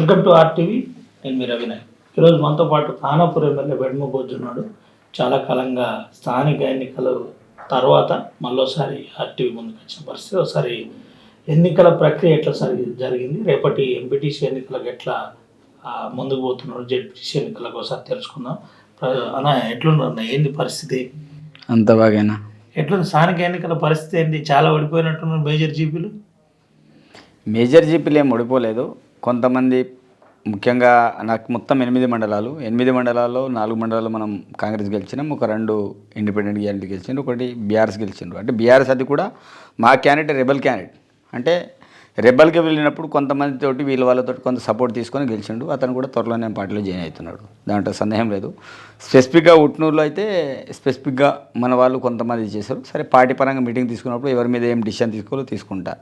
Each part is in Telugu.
వెల్కమ్ టు ఆర్టీవీ నేను మీరు అవినాయ్ ఈరోజు మనతో పాటు ఖానాపూర్ ఎమ్మెల్యే వెడమ ఉన్నాడు. చాలా కాలంగా స్థానిక ఎన్నికల తర్వాత మళ్ళోసారి ఆర్టీవీ ముందుకు వచ్చిన పరిస్థితి. ఒకసారి ఎన్నికల ప్రక్రియ ఎట్లా సరి జరిగింది? రేపటి ఎంపీటీసీ ఎన్నికలకు ఎట్లా ముందుకు పోతున్నారు? జెడ్పీటీసీ ఎన్నికలకు ఒకసారి తెలుసుకుందాం. అన్న ఎట్లున్నారు ఏంది పరిస్థితి? అంత బాగేనా? ఎట్లుంది? స్థానిక ఎన్నికల పరిస్థితి ఏంటి చాలా ఓడిపోయినట్టున్నారు మేజర్ జీపీలు. మేజర్ జీపీలు ఏం ఓడిపోలేదు. కొంతమంది ముఖ్యంగా నాకు మొత్తం ఎనిమిది మండలాలు. ఎనిమిది మండలాల్లో నాలుగు మండలాలు మనం కాంగ్రెస్ గెలిచినాం. ఒక రెండు ఇండిపెండెంట్ క్యాండిడేట్ గెలిచిండ్రు ఒకటి బీఆర్ఎస్ గెలిచిండ్రు అంటే బీఆర్ఎస్ అది కూడా మా క్యాండిడేట్ రెబల్ క్యాండిడేట్. అంటే రెబల్కి వెళ్ళినప్పుడు కొంతమందితోటి వీళ్ళ వాళ్ళతో కొంత సపోర్ట్ తీసుకొని గెలిచిండు. అతను కూడా త్వరలోనే పార్టీలో జాయిన్ అవుతున్నాడు. దాంట్లో సందేహం లేదు. స్పెసిఫిక్గా ఉట్నూరులో అయితే స్పెసిఫిక్గా మన వాళ్ళు కొంతమంది చేశారు. సరే పార్టీ పరంగా మీటింగ్ తీసుకున్నప్పుడు ఎవరి మీద ఏం డిసిషన్ తీసుకోవాలో తీసుకుంటా.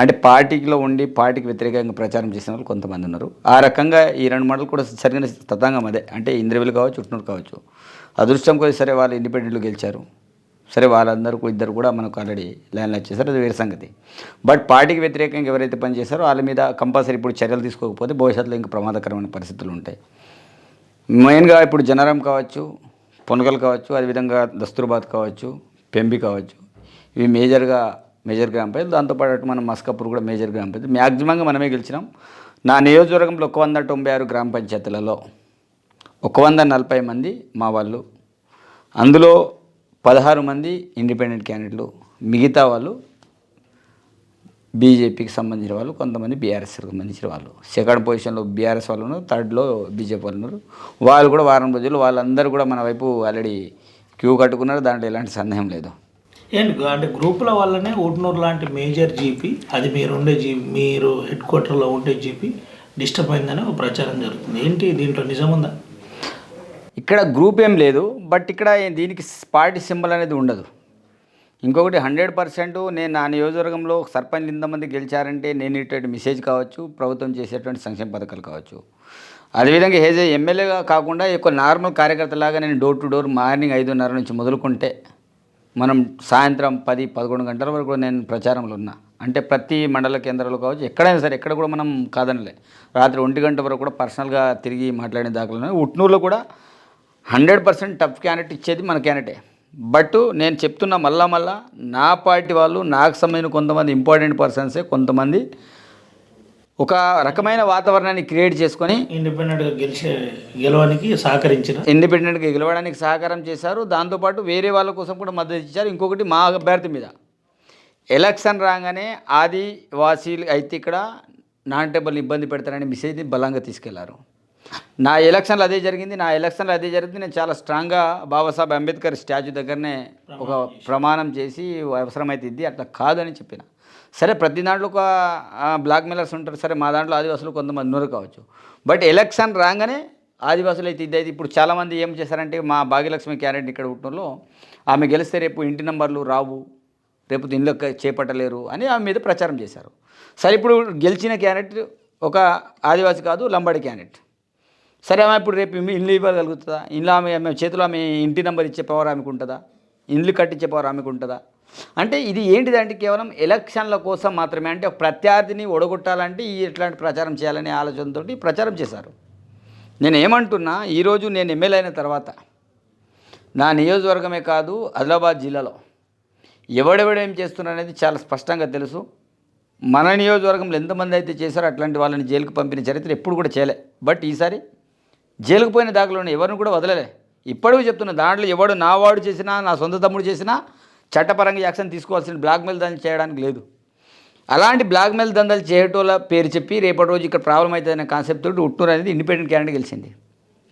అంటే పార్టీలో ఉండి పార్టీకి వ్యతిరేకంగా ప్రచారం చేసిన వాళ్ళు కొంతమంది ఉన్నారు. ఆ రకంగా ఈ రెండు మండలు కూడా సరిగిన తతంగం అదే. అంటే ఇంద్రవెల్లి కావచ్చు ఉట్నూరు కావచ్చు. అదృష్టం కొద్ది సరే వాళ్ళు ఇండిపెండెంట్లు గెలిచారు. సరే వాళ్ళందరూ ఇద్దరు కూడా మనకు ఆల్రెడీ ల్యాండ్ వచ్చేసారు అది వేరే సంగతి. బట్ పార్టీకి వ్యతిరేకంగా ఎవరైతే పనిచేశారో వాళ్ళ మీద కంపల్సరీ ఇప్పుడు చర్యలు తీసుకోకపోతే భవిష్యత్తులో ఇంకా ప్రమాదకరమైన పరిస్థితులు ఉంటాయి. మెయిన్గా ఇప్పుడు జనరం కావచ్చు పొనగల్ కావచ్చు అదేవిధంగా దస్తూర్బాద్ కావచ్చు పెంబి కావచ్చు ఇవి మేజర్గా మేజర్ గ్రామ పంచాయతీ దాంతోపాటు మనం మస్కాపూర్ కూడా మేజర్ గ్రామ పంచాయతీ. మ్యాక్సిమంగా మనమే గెలిచినాం. నా నియోజకవర్గంలో ఒక వంద తొంభై ఆరు గ్రామ పంచాయతీలలో ఒక వంద నలభై మంది మా వాళ్ళు. అందులో పదహారు మంది ఇండిపెండెంట్ క్యాండిడేట్లు మిగతా వాళ్ళు బీజేపీకి సంబంధించిన వాళ్ళు కొంతమంది బీఆర్ఎస్కి సంబంధించిన వాళ్ళు. సెకండ్ పొజిషన్లో బీఆర్ఎస్ వాళ్ళు ఉన్నారు థర్డ్లో బీజేపీ వాళ్ళు ఉన్నారు. వాళ్ళు కూడా వారం రోజులు వాళ్ళందరూ కూడా మన వైపు ఆల్రెడీ క్యూ కట్టుకున్నారు దాంట్లో ఎలాంటి సందేహం లేదు. ఏంటి అంటే గ్రూపుల వల్లనే ఊట్నూరు లాంటి మేజర్ జీపీ అది మీరు ఉండే జీ మీరు హెడ్ క్వార్టర్లో ఉండే జీపీ డిస్టర్బ్ అయిందని ఒక ప్రచారం జరుగుతుంది. ఏంటి దీంట్లో నిజం ఉందా? ఇక్కడ గ్రూప్ ఏం లేదు బట్ ఇక్కడ దీనికి పార్టీ సింబల్ అనేది ఉండదు. ఇంకొకటి హండ్రెడ్ పర్సెంట్ నేను నా నియోజకవర్గంలో సర్పంచ్ ఇంతమంది గెలిచారంటే నేను ఇటువంటి మెసేజ్ కావచ్చు ప్రభుత్వం చేసేటువంటి సంక్షేమ పథకాలు కావచ్చు. అదేవిధంగా ఏజ్ ఎమ్మెల్యేగా కాకుండా ఎక్కువ నార్మల్ కార్యకర్తలాగా నేను డోర్ టు డోర్ మార్నింగ్ ఐదున్నర నుంచి మొదలుకుంటే మనం సాయంత్రం పది పదకొండు గంటల వరకు నేను ప్రచారంలో ఉన్నా. అంటే ప్రతి మండల కేంద్రాలు కావచ్చు ఎక్కడైనా సరే ఎక్కడ కూడా మనం కాదనలే. రాత్రి ఒంటి గంట వరకు కూడా పర్సనల్గా తిరిగి మాట్లాడిన దాఖలు ఉన్నాయి. ఉట్నూరులో కూడా హండ్రెడ్ పర్సెంట్ టఫ్ క్యాండిడేట్ ఇచ్చేది మన క్యాండిడేటే. బట్ నేను చెప్తున్నా మళ్ళా మళ్ళా నా పార్టీ వాళ్ళు నాకు సంబంధించిన కొంతమంది ఇంపార్టెంట్ పర్సన్సే కొంతమంది ఒక రకమైన వాతావరణాన్ని క్రియేట్ చేసుకొని ఇండిపెండెంట్గా గెలిచే గెలవడానికి సహకరించిన. ఇండిపెండెంట్గా గెలవడానికి సహకారం చేశారు. దాంతోపాటు వేరే వాళ్ళ కోసం కూడా మద్దతు ఇచ్చారు. ఇంకొకటి మా అభ్యర్థి మీద. ఎలక్షన్ రాగానే ఆదివాసీలు అయితే ఇక్కడ నాన్ టేబుల్ ఇబ్బంది పెడతారనే మెసేజ్ని బలంగా తీసుకెళ్ళారు. నా ఎలక్షన్లో అదే జరిగింది నా ఎలక్షన్లో అదే జరిగింది. నేను చాలా స్ట్రాంగ్గా బాబాసాహెబ్ అంబేద్కర్ స్టాచ్యూ దగ్గరనే ఒక ప్రమాణం చేసి అవసరమైతే ఇది అట్లా కాదని చెప్పిన. సరే ప్రతి దాంట్లో ఒక బ్లాక్ మెయిలర్స్ ఉంటారు. సరే మా దాంట్లో ఆదివాసులు కొంతమంది నూరు కావచ్చు. బట్ ఎలక్షన్ రాగానే ఆదివాసులు అయితే ఇది అయితే ఇప్పుడు చాలామంది ఏం చేశారంటే మా భాగ్యలక్ష్మి క్యారెట్ ఇక్కడ ఉంటున్నలో ఆమె గెలిస్తే రేపు ఇంటి నంబర్లు రావు రేపు దీనిలో చేపట్టలేరు అని ఆమె మీద ప్రచారం చేశారు. సరే ఇప్పుడు గెలిచిన క్యారెట్ ఒక ఆదివాసి కాదు లంబాడి క్యారెట్. సరే ఆమె ఇప్పుడు రేపు ఇల్లు- ఇవ్వగలుగుతుందా ఇల్లు ఆమె ఆమె చేతిలో ఆమె ఇంటి నెంబర్ ఇచ్చే పవర్ ఆమెకు ఉంటుందా? ఇల్లు కట్టించే పవర్ ఆమెకు ఉంటుందా? అంటే ఇది ఏంటిదంటే కేవలం ఎలక్షన్ల కోసం మాత్రమే అంటే ప్రత్యర్థిని ఒడగొట్టాలంటే ఈ ఇట్లాంటి ప్రచారం చేయాలనే ఆలోచనతో ప్రచారం చేశారు. నేను ఏమంటున్నా ఈరోజు నేను ఎమ్మెల్యే అయిన తర్వాత నా నియోజకవర్గమే కాదు ఆదిలాబాద్ జిల్లాలో ఎవడెవడేం చేస్తున్నారు అనేది చాలా స్పష్టంగా తెలుసు. మన నియోజకవర్గంలో ఎంతమంది అయితే చేశారో అట్లాంటి వాళ్ళని జైలుకు పంపిన చరిత్ర ఎప్పుడు కూడా చేయలే. బట్ ఈసారి జైలుకు పోయిన దాఖలు ఎవరిని కూడా వదలలే. ఇప్పటికీ చెప్తున్నా దాంట్లో ఎవడు నా వాడు చేసినా నా సొంత తమ్ముడు చేసినా చట్టపరంగా యాక్షన్ తీసుకోవాల్సిన బ్లాక్మెయిల్ దాన్ని చేయడానికి లేదు. అలాంటి బ్లాక్మెయిల్ దందాలు చేయటోళ్ళ పేరు చెప్పి రేపటి రోజు ఇక్కడ ప్రాబ్లం అవుతుంది అనే కాన్సెప్ట్ తోటి ఉట్నూరు అనేది ఇండిపెండెంట్ క్యాండిడేట్ గెలిచింది.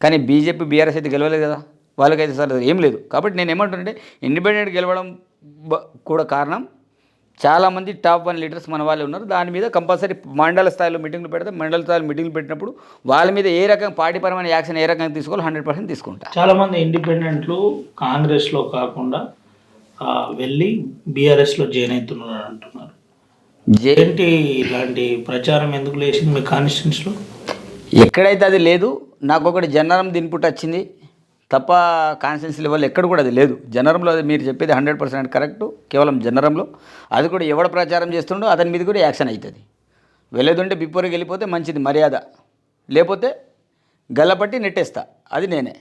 కానీ బీజేపీ బీఆర్ఎస్ అయితే గెలవలేదు కదా. వాళ్ళకైతే సార్ ఏం లేదు. కాబట్టి నేను ఏమంటుంటే ఇండిపెండెంట్ గెలవడం కూడా కారణం చాలామంది టాప్ వన్ లీడర్స్ మన వాళ్ళే ఉన్నారు. దాని మీద కంపల్సరీ మండల స్థాయిలో మీటింగ్లు పెడితే. మండల స్థాయిలో మీటింగ్లు పెట్టినప్పుడు వాళ్ళ మీద ఏ రకం పార్టీపరమైన యాక్షన్ ఏ రకంగా తీసుకోవాలి హండ్రెడ్ పర్సెంట్ తీసుకుంటా. చాలామంది ఇండిపెండెంట్లు కాంగ్రెస్లో కాకుండా వెళ్ళి బీఆర్ఎస్లో జాయిన్ అవుతున్నారు అంటున్నారు. ఏంటి ఇలాంటి ప్రచారం ఎందుకు లేచింది మీ కాన్స్టిట్యూన్స్లో? ఎక్కడైతే అది లేదు నాకు ఒకటి జనరం ఇన్పుట్ వచ్చింది. తప్ప కాన్స్టిట్యూన్సీ లెవెల్ ఎక్కడ కూడా అది లేదు. జనరంలో అది మీరు చెప్పేది హండ్రెడ్ పర్సెంట్ కరెక్ట్ కేవలం జనరంలో. అది కూడా ఎవడ ప్రచారం చేస్తుండో అతని మీద కూడా యాక్షన్ అవుతుంది వెళ్ళేదుంటే బిఫోర్కి వెళ్ళిపోతే మంచిది మర్యాద. లేకపోతే గల్లపట్టి నెట్టేస్తా. అది నేనే.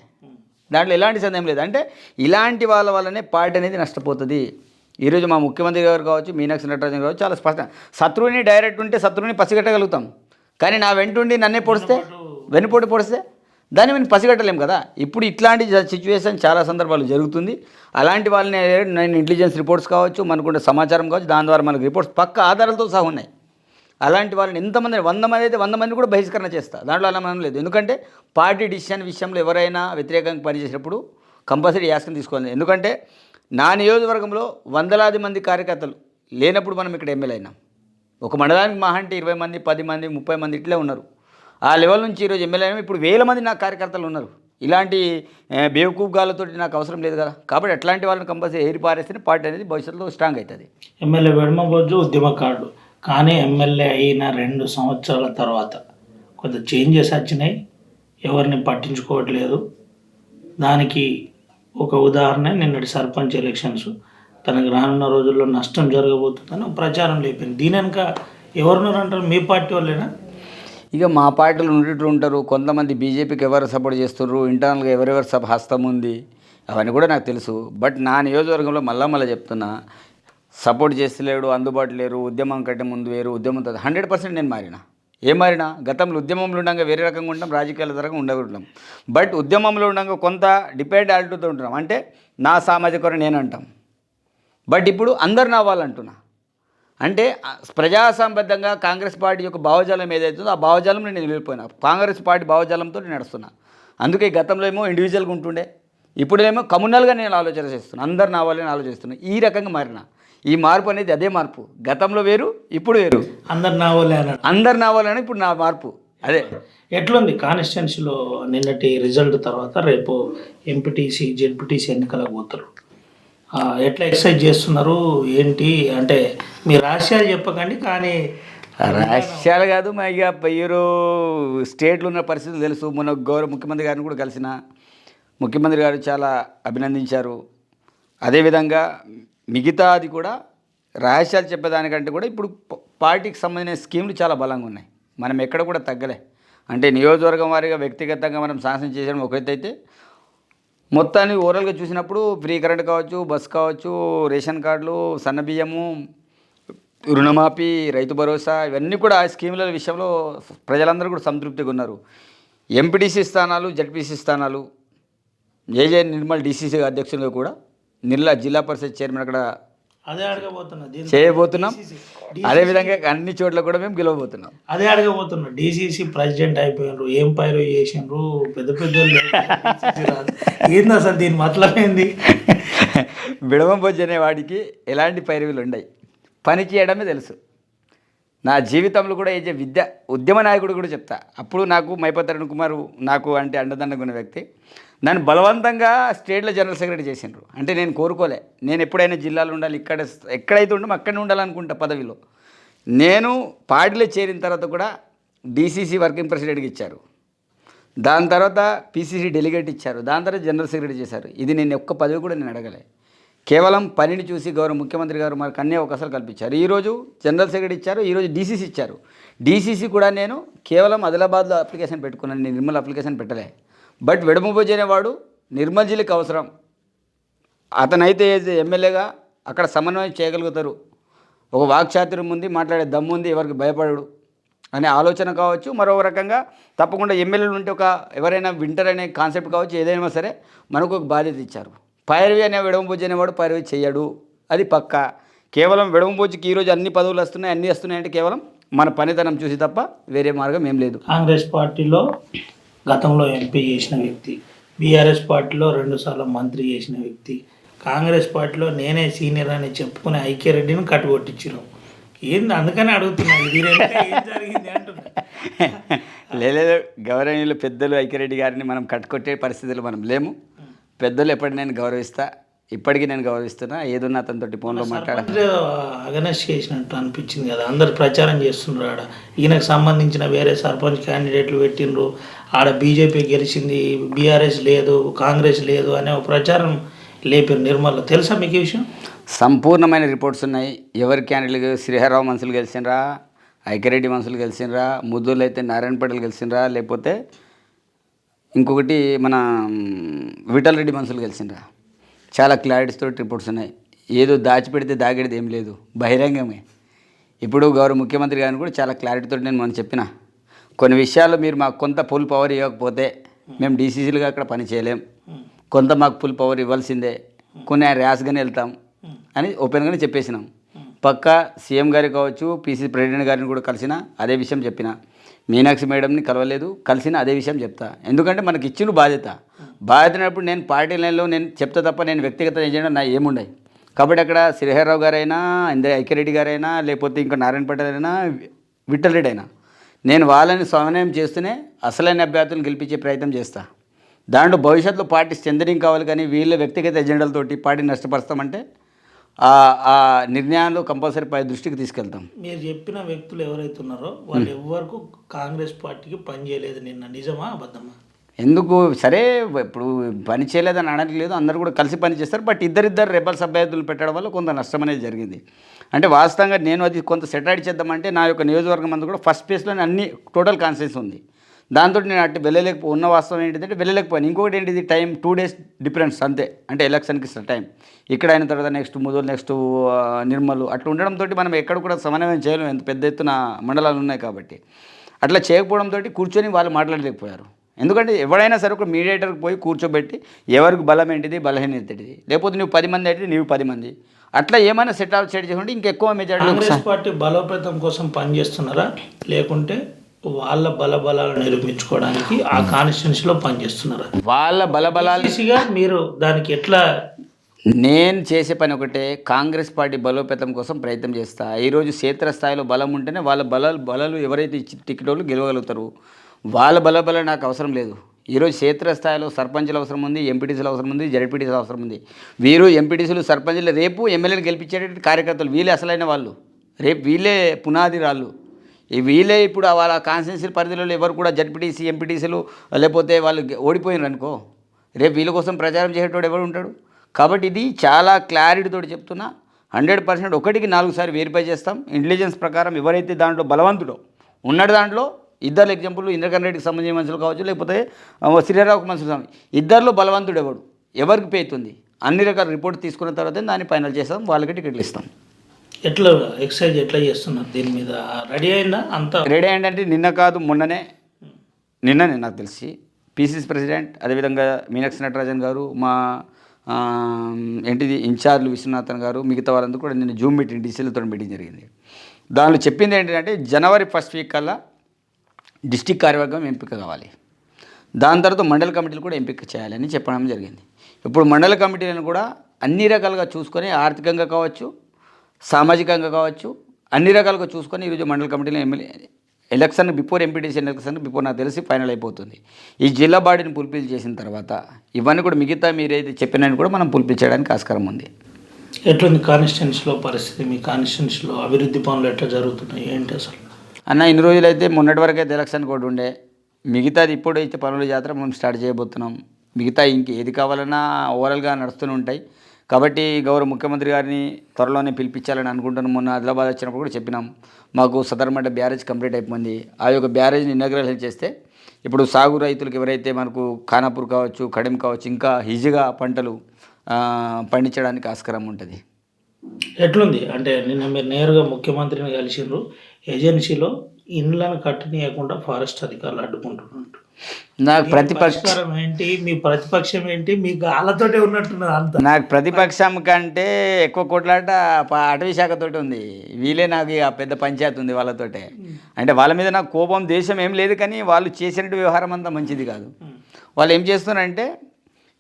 దాంట్లో ఎలాంటి సందేహం లేదు. అంటే ఇలాంటి వాళ్ళ వల్లనే పార్టీ అనేది నష్టపోతుంది. ఈరోజు మా ముఖ్యమంత్రి గారు కావచ్చు మీనాక్షి నటరాజన్ కావచ్చు చాలా స్పష్టం. శత్రువుని డైరెక్ట్ ఉంటే శత్రువుని పసిగట్టగలుగుతాం. కానీ నా వెంటుండి నన్నే పొడిస్తే? వెనుపోటు పొడిస్తే? దాన్ని మేము పసిగట్టలేం కదా. ఇప్పుడు ఇట్లాంటి సిచ్యువేషన్ చాలా సందర్భాలు జరుగుతుంది. అలాంటి వాళ్ళని నేను ఇంటెలిజెన్స్ రిపోర్ట్స్ కావచ్చు మనకుండే సమాచారం కావచ్చు దాని ద్వారా మనకు రిపోర్ట్స్ పక్క ఆధారాలతో సహా ఉన్నాయి. అలాంటి వాళ్ళని ఎంతమంది వంద మంది అయితే వంద మంది కూడా బహిష్కరణ చేస్తా. దాంట్లో అలా మనం లేదు. ఎందుకంటే పార్టీ డిసిషన్ విషయంలో ఎవరైనా వ్యతిరేకంగా పనిచేసినప్పుడు కంపల్సరీ యాక్షన్ తీసుకోవాలి. ఎందుకంటే నా నియోజకవర్గంలో వందలాది మంది కార్యకర్తలు లేనప్పుడు మనం ఇక్కడ ఎమ్మెల్యే అయినాం. ఒక మండలానికి మహా అంటే ఇరవై మంది పది మంది ముప్పై మంది ఇట్లే ఉన్నారు. ఆ లెవెల్ నుంచి ఈరోజు ఎమ్మెల్యే ఇప్పుడు వేల మంది నా కార్యకర్తలు ఉన్నారు. ఇలాంటి బేవకూఫ్ గాలతోటి నాకు అవసరం లేదు కదా. కాబట్టి అట్లాంటి వాళ్ళని కంపల్సరీ ఏరి పారేస్తేనే పార్టీ అనేది భవిష్యత్తులో స్ట్రాంగ్ అవుతుంది. ఎమ్మెల్యే వెడమబోజు ఉద్యమకారుడు కానీ ఎమ్మెల్యే అయిన రెండు సంవత్సరాల తర్వాత కొంత చేంజెస్ వచ్చినాయి. ఎవరిని పట్టించుకోవట్లేదు. దానికి ఒక ఉదాహరణ నిన్నటి సర్పంచ్ ఎలక్షన్స్ తనకు రానున్న రోజుల్లో నష్టం జరగబోతుందని ప్రచారం లేపింది. దీని వెనుక ఎవరున్నారంటారు? మీ పార్టీ వాళ్ళేనా? ఇక మా పార్టీలు ఉండేట్లు ఉంటారు. కొంతమంది బీజేపీకి ఎవరు సపోర్ట్ చేస్తున్నారు ఇంటర్నల్గా ఎవరెవరు సభ హస్తం ఉంది? అవన్నీ కూడా నాకు తెలుసు. బట్ నా నియోజకవర్గంలో మళ్ళా మళ్ళీ చెప్తున్నా సపోర్ట్ చేస్తలేడు అందుబాటు లేరు ఉద్యమం కంటే ముందు వేరు ఉద్యమం హండ్రెడ్ పర్సెంట్ నేను మారిన. ఏం మారినా? గతంలో ఉద్యమంలో ఉండగా వేరే రకంగా ఉంటాం రాజకీయాల తరగం ఉండగలుగుతాం బట్ ఉద్యమంలో ఉండగా కొంత డిపెండ్ ఆల్టూతో ఉంటున్నాం. అంటే నా సామాజిక నేను అంటాం బట్ ఇప్పుడు అందరు నా వాళ్ళు అంటున్నా అంటే ప్రజాసంబద్ధంగా కాంగ్రెస్ పార్టీ యొక్క భావజాలం ఏదైతుందో ఆ భావజాలంలో నేను వెళ్ళిపోయినా. కాంగ్రెస్ పార్టీ భావజాలంతో నేను నడుస్తున్నా. అందుకే గతంలో ఏమో ఇండివిజువల్గా ఉంటుండే. ఇప్పుడేమో కమ్యూనల్గా నేను ఆలోచన చేస్తున్నాను అందరు నా వాళ్ళని ఆలోచిస్తున్నా. ఈ రకంగా మారిన. ఈ మార్పు అనేది అదే మార్పు. గతంలో వేరు ఇప్పుడు వేరు. అందరు నా వాళ్ళే అందరు నా వాళ్ళని ఇప్పుడు నా మార్పు. అదే. ఎట్లుంది? కాన్స్టిట్యున్సీలో నిన్నటి రిజల్ట్ తర్వాత రేపు ఎంపీటీసీ జెడ్పీటీసీ ఎన్నికలకు పోతారు. ఎట్లా ఎక్సైజ్ చేస్తున్నారు? ఏంటి? అంటే మీ రహస్యాలు చెప్పకండి కానీ రహస్యాలు కాదు మా ఇక పయ్యూరు స్టేట్లో ఉన్న పరిస్థితులు తెలుసు. మొన్న గౌరవ ముఖ్యమంత్రి గారిని కూడా కలిసిన. ముఖ్యమంత్రి గారు చాలా అభినందించారు. అదేవిధంగా మిగతాది కూడా రహస్యాలు చెప్పేదానికంటే కూడా ఇప్పుడు పార్టీకి సంబంధించిన స్కీములు చాలా బలంగా ఉన్నాయి. మనం ఎక్కడ కూడా తగ్గలే. అంటే నియోజకవర్గం వారిగా వ్యక్తిగతంగా మనం శాసనం చేసడం ఒక మొత్తాన్ని ఓవరాల్గా చూసినప్పుడు ఫ్రీ కరెంట్ కావచ్చు బస్ కావచ్చు రేషన్ కార్డులు సన్న బియ్యము రుణమాఫీ రైతు భరోసా ఇవన్నీ కూడా ఆ స్కీముల విషయంలో ప్రజలందరూ కూడా సంతృప్తిగా ఉన్నారు. ఎంపీటీసీ స్థానాలు జడ్పీసీ స్థానాలు జేజే నిర్మల్ డీసీసీ అధ్యక్షునిగా కూడా నిర్లా జిల్లా పరిషత్ చైర్మన్ అక్కడ అదే అడగబోతున్నా. దీని- చేయబోతున్నాం. అదేవిధంగా అన్ని చోట్ల కూడా మేము గెలవబోతున్నాం. అదే అడగబోతున్నా. డీసీసీ ప్రెసిడెంట్ అయిపోయినారు ఏం పైరు చేసిండ్రు పెద్ద పెద్ద. ఏంది అసలు దీని మతలం ఏంది? విడవంబొజ్జు అనే వాడికి ఎలాంటి పైరవీలు ఉండయి. పని చేయడమే తెలుసు. నా జీవితంలో కూడా ఏ విద్య ఉద్యమ నాయకుడు కూడా చెప్తా. అప్పుడు నాకు మైపతి అరుణ్ కుమార్ నాకు అంటే అండదండగా ఉన్న వ్యక్తి. నన్ను బలవంతంగా స్టేట్లో జనరల్ సెక్రటరీ చేసిండ్రు. అంటే నేను కోరుకోలే. నేను ఎప్పుడైనా జిల్లాలో ఉండాలి ఇక్కడ ఎక్కడైతే ఉండమో అక్కడనే ఉండాలనుకుంటా పదవిలో. నేను పార్టీలో చేరిన తర్వాత కూడా డీసీసీ వర్కింగ్ ప్రెసిడెంట్కి ఇచ్చారు. దాని తర్వాత పీసీసీ డెలిగేట్ ఇచ్చారు. దాని తర్వాత జనరల్ సెక్రటరీ చేశారు. ఇది నేను ఒక్క పదవి కూడా నేను అడగలే. కేవలం పనిని చూసి గౌరవ ముఖ్యమంత్రి గారు మనకు అన్ని అవకాశాలు కల్పించారు. ఈరోజు జనరల్ సెక్రటరీ ఇచ్చారు ఈరోజు డీసీసీ ఇచ్చారు. డీసీసీ కూడా నేను కేవలం ఆదిలాబాద్లో అప్లికేషన్ పెట్టుకున్నాను. నేను నిర్మల్ అప్లికేషన్ పెట్టలే. బట్ వెడమభోజి అనేవాడు నిర్మల్ అవసరం. అతనైతే ఎమ్మెల్యేగా అక్కడ సమన్వయం చేయగలుగుతారు. ఒక వాక్చాతుర్యం ఉంది మాట్లాడే దమ్ము ఉంది ఎవరికి భయపడడు అనే ఆలోచన కావచ్చు. మరో రకంగా తప్పకుండా ఎమ్మెల్యేలు ఉంటే ఒక ఎవరైనా వింటర్ అనే కాన్సెప్ట్ కావచ్చు ఏదైనా సరే మనకు ఒక బాధ్యత ఇచ్చారు. పైరవి అనే విడవంబోజి అనేవాడు పైరవి చేయడు. అది పక్క. కేవలం విడవంబోజికి ఈరోజు అన్ని పదవులు వస్తున్నాయి అన్నీ వస్తున్నాయి అంటే కేవలం మన పనితనం చూసి తప్ప వేరే మార్గం ఏం లేదు. కాంగ్రెస్ పార్టీలో గతంలో ఎంపీ చేసిన వ్యక్తి బీఆర్ఎస్ పార్టీలో రెండుసార్లు మంత్రి చేసిన వ్యక్తి కాంగ్రెస్ పార్టీలో నేనే సీనియర్ అని చెప్పుకునే ఐక్యరెడ్డిని కట్టుకొట్టించారు ఏంది అందుకని అడుగుతున్నా ఇది జరిగింది అంటున్నా. లేదు గౌరవనీయులు పెద్దలు ఐక్యరెడ్డి గారిని మనం కట్టుకొట్టే పరిస్థితులు మనం లేము. పెద్దలు ఎప్పటి నేను గౌరవిస్తా ఇప్పటికీ నేను గౌరవిస్తున్నా. ఏదున్నా అతనితోటి ఫోన్లో మాట్లాడ అగనెస్ట్ చేసినట్టు అనిపించింది కదా. అందరు ప్రచారం చేస్తున్నారు ఆడ ఈయనకు సంబంధించిన వేరే సర్పంచ్ క్యాండిడేట్లు పెట్టిండ్రు. ఆడ బీజేపీ గెలిచింది బీఆర్ఎస్ లేదు కాంగ్రెస్ లేదు అనే ఒక ప్రచారం లేపారు నిర్మల్లో. తెలుసా మీకు ఈ విషయం? సంపూర్ణమైన రిపోర్ట్స్ ఉన్నాయి. ఎవరి క్యాండిడేట్ శ్రీహరావు మనుషులు గెలిచినరా ఐక్యరెడ్డి మనుషులు గెలిచినరా ముద్దులు అయితే నారాయణ పటేల్ గెలిచినరా లేకపోతే ఇంకొకటి మన విఠల్ రెడ్డి మనుషులు గెలిచినరా చాలా క్లారిటీస్తో రిపోర్ట్స్ ఉన్నాయి ఏదో దాచిపెడితే దాగేది ఏం లేదు. బహిరంగమే. ఇప్పుడు గౌరవ ముఖ్యమంత్రి గారిని కూడా చాలా క్లారిటీతో నేను మనం చెప్పిన. కొన్ని విషయాల్లో మీరు మాకు కొంత ఫుల్ పవర్ ఇవ్వకపోతే మేము డీసీసీలుగా అక్కడ పని చేయలేం. కొంత మాకు ఫుల్ పవర్ ఇవ్వాల్సిందే. కొన్ని ర్యాష్గానే వెళ్తాం. అని ఓపెన్గానే చెప్పేసినాం. పక్క సీఎం గారు కావచ్చు పీసీ ప్రెసిడెంట్ గారిని కూడా కలిసిన అదే విషయం చెప్పిన. మీనాక్షి మేడంని కలవలేదు కలిసిన అదే విషయం చెప్తా. ఎందుకంటే మనకి ఇచ్చిన బాధ్యత. బాధ్యతనప్పుడు నేను పార్టీ లైన్లో నేను చెప్తా తప్ప నేను వ్యక్తిగత ఏజెండా నా ఏముండయి. కాబట్టి అక్కడ శ్రీహర్రావు గారైనా ఇంద్ర ఐక్యరెడ్డి గారైనా లేకపోతే ఇంకా నారాయణ పటేల్ అయినా విఠల్ రెడ్డి అయినా నేను వాళ్ళని సమన్వయం చేస్తూనే అసలైన అభ్యర్థులను గెలిపించే ప్రయత్నం చేస్తా. దాంట్లో భవిష్యత్తులో పార్టీ స్ట్రెంథనింగ్ కావాలి కానీ వీళ్ళ వ్యక్తిగత ఎజెండాలతోటి పార్టీ నష్టపరుస్తామంటే ఆ నిర్ణయాలు కంపల్సరీ పై దృష్టికి తీసుకెళ్తాం. మీరు చెప్పిన వ్యక్తులు ఎవరైతే ఉన్నారో వాళ్ళు ఎవ్వరకు కాంగ్రెస్ పార్టీకి పని చేయలేదు నిన్న. నిజమా అబద్ధమా? ఎందుకు? సరే ఇప్పుడు పని చేయలేదని అనడానికి లేదు. అందరూ కూడా కలిసి పని చేస్తారు. బట్ ఇద్దరిద్దరు రెబల్స్ అభ్యర్థులు పెట్టడం వల్ల కొంత నష్టం అనేది జరిగింది. అంటే వాస్తవంగా నేను అది కొంత సెటైడ్ చేద్దామంటే నా యొక్క నియోజకవర్గం అంతా కూడా ఫస్ట్ ప్లేస్లోనే అన్ని టోటల్ కాన్సెన్స్ ఉంది. దాంతో నేను అటు వెళ్ళలేకపో ఉన్న వాస్తవం ఏంటిదంటే వెళ్ళలేకపోయాను. ఇంకొకటి ఏంటిది టైం టూ డేస్ డిఫరెన్స్ అంతే. అంటే ఎలక్షన్కి టైం. ఇక్కడ అయిన తర్వాత నెక్స్ట్ ముదోలు నెక్స్ట్ నిర్మలు అట్లా ఉండడంతో మనం ఎక్కడ కూడా సమన్వయం చేయలేము ఎంత పెద్ద ఎత్తున మండలాలు ఉన్నాయి కాబట్టి. అట్లా చేయకపోవడంతో కూర్చొని వాళ్ళు మాట్లాడలేకపోయారు. ఎందుకంటే ఎవడైనా సరే ఒక మీడియేటర్కి పోయి కూర్చోబెట్టి ఎవరికి బలం ఏంటిది బలహీనత ఏంటిది. లేకపోతే నువ్వు పది మంది అయితే నువ్వు పది మంది. అట్లా ఏమైనా సెట్ ఆఫ్ సెట్ చేసుకుంటే ఇంకెక్కువ మెజారిటీ కాంగ్రెస్ పార్టీ బలోపేతం కోసం పనిచేస్తున్నారా? లేకుంటే వాళ్ళ బలబలాలు నిరూపించుకోవడానికి ఆ కాన్స్టిట్యున్సీలో పనిచేస్తున్నారా వాళ్ళ బలబలాలు మీరు దానికి ఎట్లా నేను చేసే పని ఒకటే కాంగ్రెస్ పార్టీ బలోపేతం కోసం ప్రయత్నం చేస్తా. ఈరోజు క్షేత్రస్థాయిలో బలం ఉంటేనే వాళ్ళ బలాలు బలాలు ఎవరైతే ఇచ్చి టికెట్ వాళ్ళు గెలవగలుగుతారు. వాళ్ళ బలబలం నాకు అవసరం లేదు. ఈరోజు క్షేత్రస్థాయిలో సర్పంచులు అవసరం ఉంది ఎంపీటీసీలు అవసరం ఉంది జడ్పీటీసీలు అవసరం ఉంది. వీరు ఎంపీటీసీలు సర్పంచులు రేపు ఎమ్మెల్యేలు గెలిపించేటటువంటి కార్యకర్తలు వీళ్ళే అసలైన వాళ్ళు. రేపు వీళ్ళే పునాది రాళ్ళు. వీళ్ళే ఇప్పుడు వాళ్ళ కాన్స్టిట్యున్సీ పరిధిలో ఎవరు కూడా జడ్పీటీసీ ఎంపీటీసీలు లేకపోతే వాళ్ళు గె- ఓడిపోయినారు అనుకో. రేపు వీళ్ళ కోసం ప్రచారం చేసేటోడు ఎవడు ఉంటాడు? కాబట్టి ఇది చాలా క్లారిటీతో చెప్తున్నా. హండ్రెడ్ పర్సెంట్ ఒకటికి నాలుగు సార్లు వెరిఫై చేస్తాం. ఇంటెలిజెన్స్ ప్రకారం ఎవరైతే దాంట్లో బలవంతుడో ఉన్నాడు దాంట్లో ఇద్దరు ఎగ్జాంపుల్ ఇంద్రకరణ్ రెడ్డికి సంబంధించిన మనుషులు కావచ్చు లేకపోతే శ్రీరావుకి శ్రీరావుకు మనుషులు కావచ్చు. ఇద్దరిలో బలవంతుడు ఎవడు ఎవరికి పేతుంది? అన్ని రకాల రిపోర్ట్ తీసుకున్న తర్వాత దాన్ని ఫైనల్ చేస్తాం. వాళ్ళకి టికెట్లు ఇస్తాం. ఎట్లా ఎక్సర్సైజ్ ఎట్లా చేస్తున్నారు? దీని మీద రెడీ అయిందా? అంత రెడీ అయిందంటే నిన్న కాదు మొన్ననే. నిన్ననే నాకు తెలిసి. పీసీసీ ప్రెసిడెంట్ అదేవిధంగా మీనాక్షి నటరాజన్ గారు మా ఏంటిది ఇన్ఛార్జ్ విశ్వనాథన్ గారు మిగతా వాళ్ళందరూ కూడా నిన్న జూమ్ మీటింగ్ డీసీలతో మీటింగ్ జరిగింది. దానిలో చెప్పింది ఏంటంటే జనవరి ఫస్ట్ వీక్ కల్లా డిస్టిక్ కార్యవర్గం ఎంపిక కావాలి. దాని తర్వాత మండల కమిటీలు కూడా ఎంపిక చేయాలని చెప్పడం జరిగింది. ఇప్పుడు మండల కమిటీలను కూడా అన్ని రకాలుగా చూసుకొని ఆర్థికంగా కావచ్చు సామాజికంగా కావచ్చు అన్ని రకాలుగా చూసుకొని ఈరోజు మండల కమిటీలు MLA election before MPTC election before నాకు తెలిసి ఫైనల్ అయిపోతుంది. ఈ జిల్లా బాడీని పుల్పిల్ చేసిన తర్వాత ఇవన్నీ కూడా మిగతా మీరైతే చెప్పినవి కూడా మనం పుల్పిల్ చేయడానికి ఆస్కారం ఉంది. ఎట్లుంది కాన్స్టిట్యున్సీలో పరిస్థితి మీ కాన్స్టిట్యున్సీలో అభివృద్ధి పనులు ఎట్లా జరుగుతున్నాయి? ఏంటి అసలు? అన్న ఇన్ని రోజులైతే మొన్నటి వరకు అయితే ఎలక్షన్ కూడా ఉండే. మిగతాది ఇప్పుడు అయితే పనుల జాతర మనం స్టార్ట్ చేయబోతున్నాం. మిగతా ఇంక ఏది కావాలన్నా ఓవరాల్గా నడుస్తూనే ఉంటాయి. కాబట్టి గౌరవ ముఖ్యమంత్రి గారిని త్వరలోనే పిలిపించాలని అనుకుంటున్నాం. మొన్న ఆదిలాబాద్ వచ్చినప్పుడు కూడా చెప్పినాం. మాకు సదర్మంట బ్యారేజ్ కంప్లీట్ అయిపోయింది. ఆ యొక్క బ్యారేజ్ని ఇనాగ్రేషన్ చేస్తే ఇప్పుడు సాగు రైతులకు ఎవరైతే మనకు ఖానాపూర్ కావచ్చు కడిం కావచ్చు ఇంకా ఈజీగా పంటలు పండించడానికి ఆస్కారం ఉంటుంది. ఎట్లుంది? అంటే నిన్న మీరు నేరుగా ముఖ్యమంత్రిని కలిసిండ్రు. ఏజెన్సీలో ఇండ్లను కట్టనీయకుండా ఫారెస్ట్ అధికారులు అడ్డుకుంటున్నట్టు నాకు ప్రతిపక్ష ఏంటి? మీ ప్రతిపక్షం ఏంటి? మీకు వాళ్ళతోటే ఉన్నట్టున్నది అంత. నాకు ప్రతిపక్షం కంటే ఎక్కువ కొట్లాట అటవీ శాఖతోటి ఉంది. వీళ్ళే నాకు ఇక పెద్ద పంచాయతీ ఉంది వాళ్ళతోటే. అంటే వాళ్ళ మీద నాకు కోపం దేశం ఏం లేదు కానీ వాళ్ళు చేసిన వ్యవహారం అంతా మంచిది కాదు. వాళ్ళు ఏం చేస్తున్నారంటే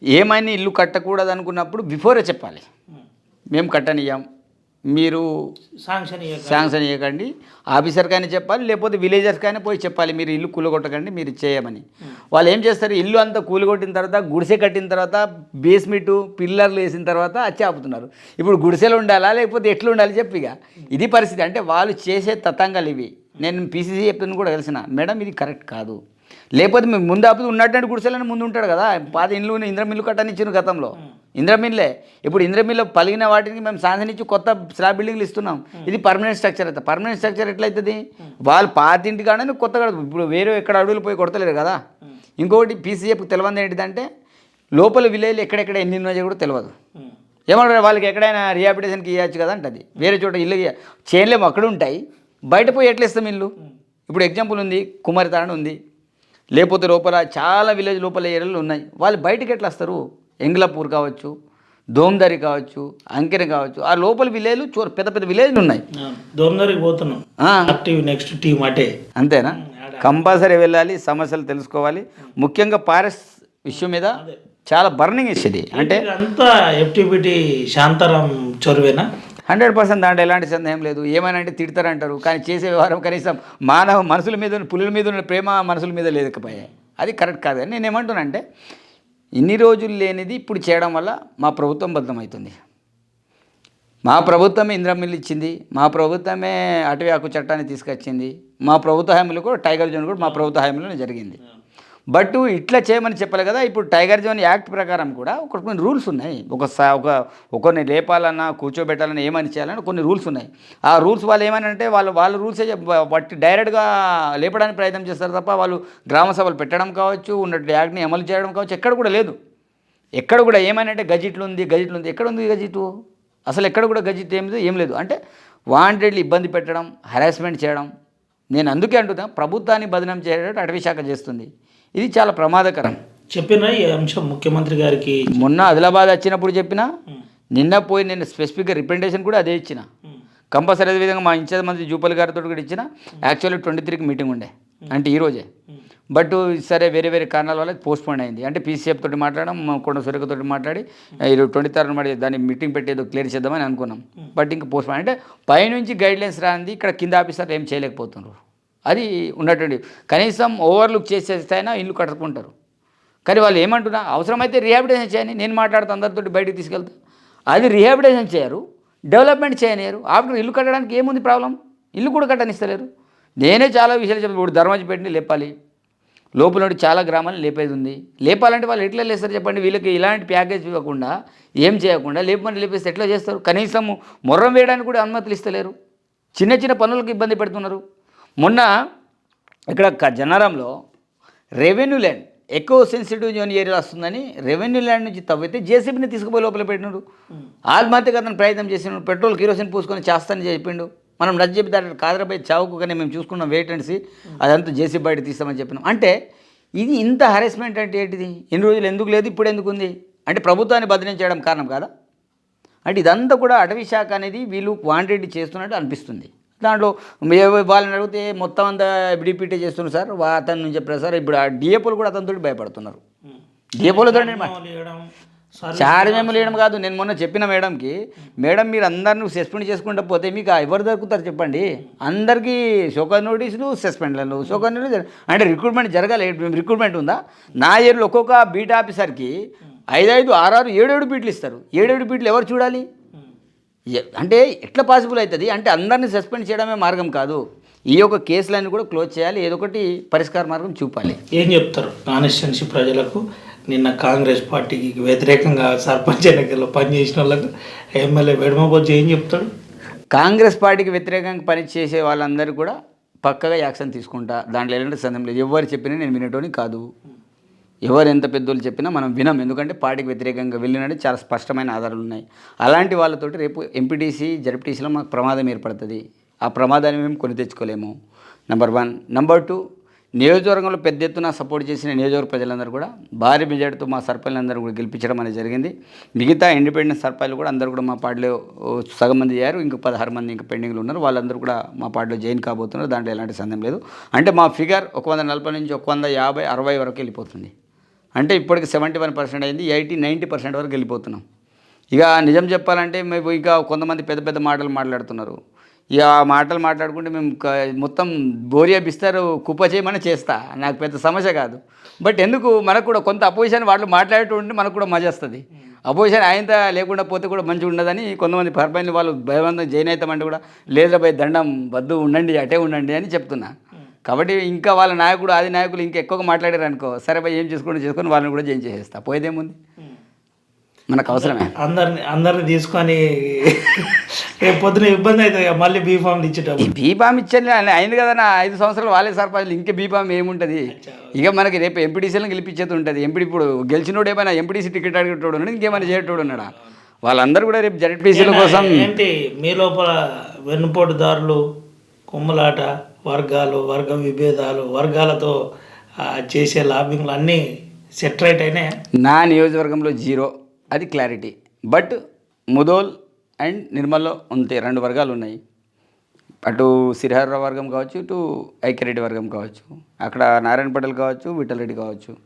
ఏమైనా ఇల్లు కట్టకూడదు అనుకున్నప్పుడు బిఫోరే చెప్పాలి. మేము కట్టనియ్యాం. మీరు శాంక్షన్ చేయకండి ఆఫీసర్ కానీ చెప్పాలి లేకపోతే విలేజర్స్ కానీ పోయి చెప్పాలి మీరు ఇల్లు కూలగొట్టకండి మీరు చేయమని. వాళ్ళు ఏం చేస్తారు? ఇల్లు అంతా కూలగొట్టిన తర్వాత గుడిసె కట్టిన తర్వాత బేస్మెంట్ పిల్లర్లు వేసిన తర్వాత వచ్చి ఆపుతున్నారు. ఇప్పుడు గుడిసెలు ఉండాలా లేకపోతే ఎట్లా ఉండాలి చెప్పి ఇక. ఇది పరిస్థితి. అంటే వాళ్ళు చేసే తతంగాలు ఇవి. నేను పీసీసీ చెప్తుంది కూడా తెలిసిన. మేడం ఇది కరెక్ట్ కాదు. లేకపోతే మేము ముందు ఆపుతూ ఉన్నట్టు గుడిసెలని ముందు ఉంటాడు కదా. పాత ఇండ్లు ఇంద్రం ఇల్లు కట్టనిచ్చిన గతంలో. ఇంద్రమిల్లే. ఇప్పుడు ఇంద్రమిల్ల పలిగిన వాటికి మేము సాధనించి కొత్త స్లాబ్ బిల్డింగ్లు ఇస్తున్నాం. ఇది పర్మనెంట్ స్ట్రక్చర్ అయితే పర్మనెంట్ స్ట్రక్చర్ ఎట్లయితుంది? వాళ్ళు పాతింటి కానీ కొత్త కడతారు ఇప్పుడు వేరే ఎక్కడ అడుగులు పోయి కొడతలేరు కదా. ఇంకొకటి పీసీఎఫ్ తెలియదు ఏంటిదంటే లోపల విలేజ్లు ఎక్కడెక్కడ ఎన్ని ఉన్నాయో కూడా తెలియదు. ఏమంటారు? వాళ్ళకి ఎక్కడైనా రిహాబిటేషన్కి ఇవ్వచ్చు కదా అంటది. వేరే చోట ఇల్లు చేయలేము అక్కడ ఉంటాయి. బయట పోయి ఎట్లా ఇస్తాం ఇల్లు? ఇప్పుడు ఎగ్జాంపుల్ ఉంది. కుమారితారణ ఉంది. లేకపోతే లోపల చాలా విలేజ్ లోపల ఏరియాలు ఉన్నాయి. వాళ్ళు బయటకు ఎట్లా వస్తారు? ఎంగ్లాపూర్ కావచ్చు దోమదరి కావచ్చు అంకెర కావచ్చు ఆ లోపల విలేజ్లు చూ పెద్ద పెద్ద విలేజ్లు ఉన్నాయి. దోమదరికి పోతున్నాం. నెక్స్ట్ టీం అటే. అంతేనా? కంపల్సరీ వెళ్ళాలి సమస్యలు తెలుసుకోవాలి. ముఖ్యంగా పారెస్ విషయం మీద చాలా బర్నింగ్ ఇచ్చేది అంటే అంతా ఎఫ్టీబిటి శాంతారాం చొరవేనా? హండ్రెడ్ పర్సెంట్ దాంట్లో ఎలాంటి సందేహం లేదు. ఏమైనా అంటే తిడతారంటారు. కానీ చేసే వ్యవహారం కనీసం మానవ మనసుల మీద ఉన్న పులుల మీద ఉన్న ప్రేమ మనసుల మీద లేకపోయాయి అది కరెక్ట్ కాదు. నేను ఏమంటున్నానంటే ఇన్ని రోజులు లేనిది ఇప్పుడు చేయడం వల్ల మా ప్రభుత్వం బద్దమవుతుంది మా ప్రభుత్వమే ఇంద్రమిల్లు ఇచ్చింది మా ప్రభుత్వమే అటవీ హక్కు చట్టాన్ని తీసుకొచ్చింది మా ప్రభుత్వ హామీలు కూడా టైగర్ జోన్ కూడా మా ప్రభుత్వ హామీలోనే జరిగింది. బట్ ఇట్లా చేయమని చెప్పాలి కదా. ఇప్పుడు టైగర్ జోన్ యాక్ట్ ప్రకారం కూడా ఒక కొన్ని రూల్స్ ఉన్నాయి. ఒక ఒక ఒకరిని లేపాలన్నా కూర్చోబెట్టాలన్నా ఏమని చేయాలన్నా కొన్ని రూల్స్ ఉన్నాయి. ఆ రూల్స్ వాళ్ళు ఏమని అంటే వాళ్ళు వాళ్ళ రూల్సే బట్టి డైరెక్ట్గా లేపడానికి ప్రయత్నం చేస్తారు తప్ప వాళ్ళు గ్రామ సభలు పెట్టడం కావచ్చు ఉన్నట్టు యాక్ట్ని అమలు చేయడం కావచ్చు ఎక్కడ కూడా లేదు. ఎక్కడ కూడా ఏమని అంటే గజిట్లు ఉంది గజిట్లు ఉంది. ఎక్కడ ఉంది గజిట్? అసలు ఎక్కడ కూడా గజిట్ ఏం లేదు ఏం లేదు. అంటే వాంటెడ్లు ఇబ్బంది పెట్టడం హరాస్మెంట్ చేయడం. నేను అందుకే అంటున్నా ప్రభుత్వాన్ని బదనం చేయడం అటవీ శాఖ చేస్తుంది. ఇది చాలా ప్రమాదకరం. చెప్పిన ఈ అంశం ముఖ్యమంత్రి గారికి మొన్న ఆదిలాబాద్ వచ్చినప్పుడు చెప్పిన నిన్న పోయి నేను స్పెసిఫిక్గా రిప్రజెంటేషన్ కూడా అదే ఇచ్చిన. కంపల్సరీ అదే విధంగా మా ఇన్ఛార్జ్ మంత్రి జూపల్ గారితో కూడా ఇచ్చిన. యాక్చువల్లీ ట్వంటీ త్రీకి మీటింగ్ ఉండే. అంటే ఈరోజే బట్ సరే వేరే వేరే కారణాల వల్ల పోస్ట్పోన్ అయింది. అంటే పీసీఎఫ్ తోటి మాట్లాడడం కొండ సురేఖ తోటి మాట్లాడి ఈరోజు ట్వంటీ థర్డ్ మరి దాన్ని మీటింగ్ పెట్టేదో క్లియర్ చేద్దామని అనుకున్నాం. బట్ ఇంకా పోస్ట్పోన్ అంటే పైనుంచి గైడ్ లైన్స్ రాంది ఇక్కడ కింద ఆఫీసర్ ఏం చేయలేకపోతున్నారు. అది ఉన్నటువంటి కనీసం ఓవర్లుక్ చేసేస్తేనా ఇల్లు కట్టుకుంటారు. కానీ వాళ్ళు ఏమంటున్నా అవసరమైతే రిహాబిటేషన్ చేయని నేను మాట్లాడుతూ అందరితో బయటకు తీసుకెళ్తా. అది రిహాబిటేషన్ చేయరు డెవలప్మెంట్ చేయలేరు. ఆఫ్టర్ ఇల్లు కట్టడానికి ఏముంది ప్రాబ్లం? ఇల్లు కూడా కట్టనిస్తలేరు. నేనే చాలా విషయాలు చెప్పాను. ఇప్పుడు ధర్మాజిపేటని లేపాలి. లోపల నుండి చాలా గ్రామాలను లేపేది ఉంది. లేపాలంటే వాళ్ళు ఎట్లా లేస్తారు చెప్పండి? వీళ్ళకి ఇలాంటి ప్యాకేజ్ ఇవ్వకుండా ఏం చేయకుండా లేపమని లేపేస్తే ఎట్లా చేస్తారు? కనీసం మొర్రం వేయడానికి కూడా అనుమతులు ఇస్తలేరు. చిన్న చిన్న పనులకు ఇబ్బంది పెడుతున్నారు. మొన్న ఇక్కడ జనారంలో రెవెన్యూ ల్యాండ్ ఎక్కువ సెన్సిటివ్ జోన్ ఏరియా వస్తుందని రెవెన్యూ ల్యాండ్ నుంచి తవ్వితే జేసీబీని తీసుకుపోయి లోపల పెట్టినాడు. ఆత్మహత్య అతను ప్రయత్నం చేసినాడు పెట్రోల్ కిరోసిన్ పూసుకొని చేస్తానని చెప్పిండు. మనం రద్దు చెప్పి దాంట్లో కాదరపై చావుకు కానీ మేము చూసుకున్నాం వెయిట్ అండ్ సీ అదంతా జేసీబీ బయట తీస్తామని చెప్పినాం. అంటే ఇది ఇంత హెరాస్మెంట్ అంటే ఏంటిది? ఎన్ని రోజులు ఎందుకు లేదు ఇప్పుడు ఎందుకు ఉంది? అంటే ప్రభుత్వాన్ని బదిలీ చేయడం కారణం కాదా? అంటే ఇదంతా కూడా అటవీ శాఖ అనేది వీళ్ళు క్వాంటిటీ చేస్తున్నట్టు అనిపిస్తుంది. దాంట్లో వాళ్ళని అడిగితే మొత్తం అంతా డిప్యూటీ చేస్తున్నారు సార్. అతను నుంచి చెప్పారు సార్ ఇప్పుడు ఆ డిఏపోలు కూడా అతనితో భయపడుతున్నారు. డిఏపోలతో చార్జ్ మేము లేయడం కాదు నేను మొన్న చెప్పిన మేడంకి మేడం మీరు అందరిని సస్పెండ్ చేసుకుంటూ పోతే మీకు ఎవరు దొరుకుతారు చెప్పండి. అందరికీ షోకర్ నోటీసులు సస్పెండ్లు షోకర్ నోటీస్ అంటే రిక్రూట్మెంట్ జరగాలి రిక్రూట్మెంట్ ఉందా? నా ఏళ్ళు ఒక్కొక్క బీట్ ఆఫీసర్కి ఐదైదు ఆరారు ఏడేడు బీట్లు ఇస్తారు. ఏడేడు బీట్లు ఎవరు చూడాలి? అంటే ఎట్లా పాసిబుల్ అవుతుంది అంటే అందరినీ సస్పెండ్ చేయడమే మార్గం కాదు. ఈ యొక్క కేసులన్నీ కూడా క్లోజ్ చేయాలి. ఏదో ఒకటి పరిష్కార మార్గం చూపాలి. ఏం చెప్తారు? కాన్స్టిట్యున్సీ ప్రజలకు నిన్న కాంగ్రెస్ పార్టీకి వ్యతిరేకంగా సర్పంచ్ ఎన్నికల్లో పనిచేసిన వాళ్ళకు ఎమ్మెల్యే వెడమబొజ్జు ఏం చెప్తాడు? కాంగ్రెస్ పార్టీకి వ్యతిరేకంగా పనిచేసే వాళ్ళందరూ కూడా పక్కగా యాక్షన్ తీసుకుంటా. దాంట్లో ఎలాంటి సందేహం లేదు. ఎవరు చెప్పినా నేను వినేటోని కాదు. ఎవరు ఎంత పెద్దోళ్ళు చెప్పినా మనం వినం. ఎందుకంటే పార్టీకి వ్యతిరేకంగా వెళ్ళినట్టు చాలా స్పష్టమైన ఆధారాలు ఉన్నాయి. అలాంటి వాళ్ళతోటి రేపు ఎంపీటీసీ జడ్పీటీసీలో మాకు ప్రమాదం ఏర్పడుతుంది. ఆ ప్రమాదాన్ని మేము కొని తెచ్చుకోలేము. నెంబర్ వన్ నెంబర్ టూ నియోజకవర్గంలో పెద్ద ఎత్తున సపోర్ట్ చేసిన నియోజకవర్గ ప్రజలందరూ కూడా భారీ మెజార్టీతో మా సర్పంచ్లందరూ కూడా గెలిపించడం అనేది జరిగింది. మిగతా ఇండిపెండెంట్ సర్పంచ్లు కూడా అందరూ కూడా మా పార్టీలో సగం మంది అయ్యారు. ఇంక పదహారు మంది ఇంకా పెండింగ్లు ఉన్నారు. వాళ్ళందరూ కూడా మా పార్టీలో జాయిన్ కాబోతున్నారు. దాంట్లో ఎలాంటి సందేహం లేదు. అంటే మా ఫిగర్ ఒక వంద నలభై నుంచి ఒక వంద యాభై అరవై వరకు వెళ్ళిపోతుంది. అంటే ఇప్పటికి సెవెంటీ వన్ పర్సెంట్ అయింది ఎయిటీ నైంటీ పర్సెంట్ వరకు వెళ్ళిపోతున్నాం. ఇక నిజం చెప్పాలంటే మేము ఇంకా కొంతమంది పెద్ద పెద్ద మాటలు మాట్లాడుతున్నారు. ఇక ఆ మాటలు మాట్లాడుకుంటే మేము మొత్తం బోరియా బిస్తారు కుప్ప చేయమని చేస్తా. నాకు పెద్ద సమస్య కాదు. బట్ ఎందుకు? మనకు కూడా కొంత అపోజిషన్ వాళ్ళు మాట్లాడేటువంటి మనకు కూడా మజా వస్తుంది. అపోజిషన్ ఆయనత లేకుండా పోతే కూడా మంచిగా ఉండదని కొంతమంది పర్పైన వాళ్ళు భయవంతం జైన్ అవుతామంటే కూడా లేదా భయ దండం వద్దు ఉండండి అటే ఉండండి అని చెప్తున్నా. కాబట్టి ఇంకా వాళ్ళ నాయకుడు ఆది నాయకులు ఇంకా ఎక్కువగా మాట్లాడారు అనుకో సరే భయ్ ఏం చేసుకుంటూ చేసుకొని వాళ్ళని కూడా జైన్ చేసేస్తా. పోయేదేముంది? మనకు అవసరమే. అందరిని అందరిని తీసుకొని రేపు పొద్దున ఇబ్బంది అవుతుంది మళ్ళీ బీఫామ్ ఇచ్చేటప్పుడు. బీఫామ్ ఇచ్చాను అయింది కదా నా ఐదు సంవత్సరాలు వాళ్ళే సర్పంచ్లు ఇంకా బీఫామ్ ఏముంటుంది? ఇక మనకి రేపు ఎంపీటీసీలను గెలిపించేది ఉంటుంది. ఎంపీ ఇప్పుడు గెలిచినోడు ఏమైనా ఎంపీటీసీ టికెట్ అడిగేటోడు ఉన్నాడు? ఇంకేమైనా చేయటోడు ఉన్నాడా? వాళ్ళందరూ కూడా రేపు జడ్పీసీల కోసం ఏంటి? మీ లోపల వెన్నుపోటుదారులు కుమ్మలాట వర్గాలు వర్గ విభేదాలు వర్గాలతో చేసే లాబింగ్లు అన్నీ సెట్ రైట్ అయినాయి? నా నియోజకవర్గంలో జీరో. అది క్లారిటీ. బట్ ముదోల్ అండ్ నిర్మల్లో ఉంటాయి రెండు వర్గాలు ఉన్నాయి. అటు శ్రీహర్రావు వర్గం కావచ్చు ఇటు ఐక్యరెడ్డి వర్గం కావచ్చు. అక్కడ నారాయణ పటేల్ కావచ్చు విఠల్ రెడ్డి కావచ్చు.